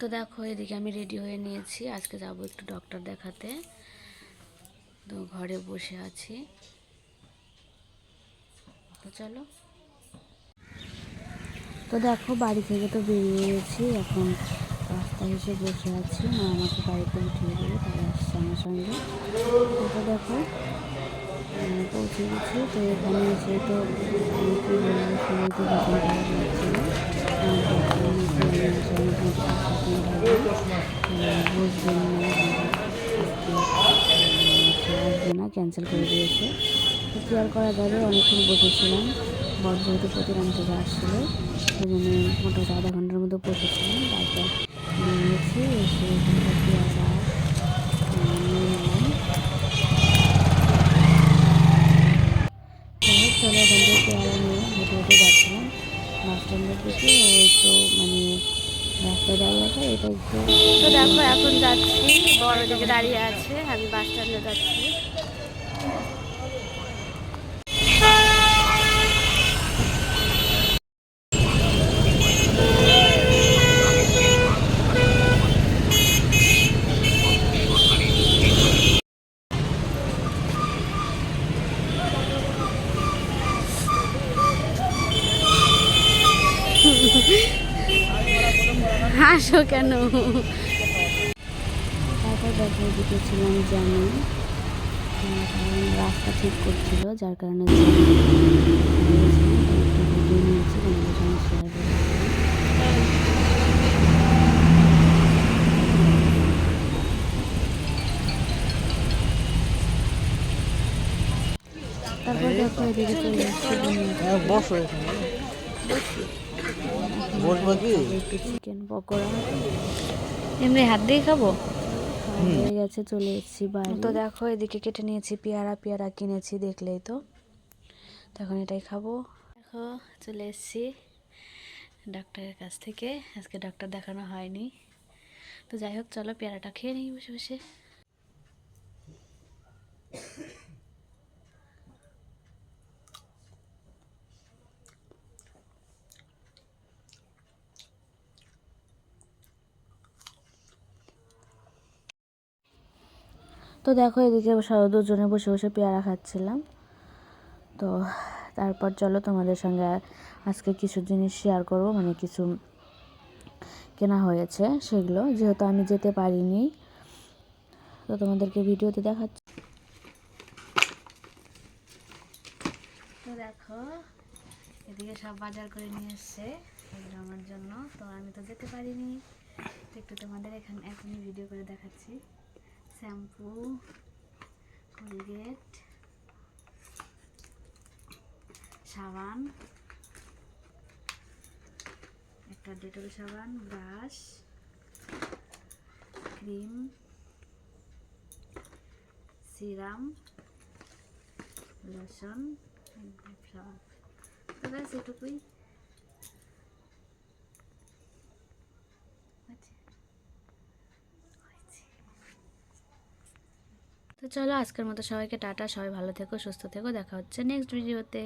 তো দেখো, এদিকে আমি রেডি হয়ে নিয়েছি। আজকে যাব একটু ডক্টর দেখাতে। তো ঘরে বসে আছি। তো চলো। তো দেখো, বাড়ি থেকে তো বেরিয়ে গেছি। এখন রাস্তায় এসে বসে আছি। মা আমাকে বাড়িতে উঠিয়ে দেবে তাই আসছে আমার সঙ্গে। তো দেখো পৌঁছে গেছি। তো এখানে এসে তো আসবে ক্যান্সেল করে দিয়েছে। কী আর করা যাবে অনেকক্ষণ বসেছিলাম। বড় যেহেতু প্রতিরাম থেকে আসছিল, সেই জন্য মোটামুটি আধা ঘণ্টার মতো বসেছিলাম। তারপর নিয়েছি এসে এখানকার এখান থেকে হেঁটে হেঁটে যাচ্ছিলাম। বাস স্ট্যান্ডের দিকে, ওই তো মানে তো দেখো এখন যাচ্ছি বড় দিকে দাঁড়িয়ে আছে আমি বাস স্ট্যান্ডে যাচ্ছি। হাসো কেন? তারপর দেখো এদিকে ছিলাম জানি কারণ রাস্তা ঠিক করছিল যার কারণে তারপর দেখো এদিকে চলে এসেছি বন্ধুরা। বসো এখানে। কি? চিকেন পকোড়া। এমনি হাত দিয়ে খাব? হয়ে গেছে চলে এসেছি বাইরে। তো দেখো এদিকে কেটে নিয়েছি পেয়ারা পেয়ারা কিনেছি দেখলেই তো। তখন এটাই খাব। দেখো চলে এসেছি ডাক্তারের কাছ থেকে। আজকে ডাক্তার দেখানো হয়নি। তো যাই হোক চলো পেয়ারাটা খেয়ে নিই বসে বসে। তো দেখো এদিকে দুজনে বসে বসে পেয়ারা খাচ্ছিলাম। তো তারপর চলো তোমাদের সঙ্গে আজকে কিছু জিনিস শেয়ার করব মানে কিছু কেনা হয়েছে সেগুলো। যেহেতু আমি যেতে পারিনি, তো তোমাদেরকে ভিডিওতে দেখাচ্ছি। তো দেখো, এদিকে সব বাজার করে নিয়ে এসছে এগুলো আমার জন্য। তো আমি তো যেতে পারিনি একটু তোমাদের এখানে এখনই ভিডিও করে দেখাচ্ছি। শ্যাম্পু কোলগেট সাবান একটা ডেটল সাবান ব্রাশ ক্রিম সিরাম লোশন সাবান তো ব্যাস এটুকুই আচ্ছা হয়েছে। তো চলো আজকের মতো সবাইকে টাটা সবাই ভালো থেকো সুস্থ থেকো দেখা হচ্ছে নেক্সট ভিডিওতে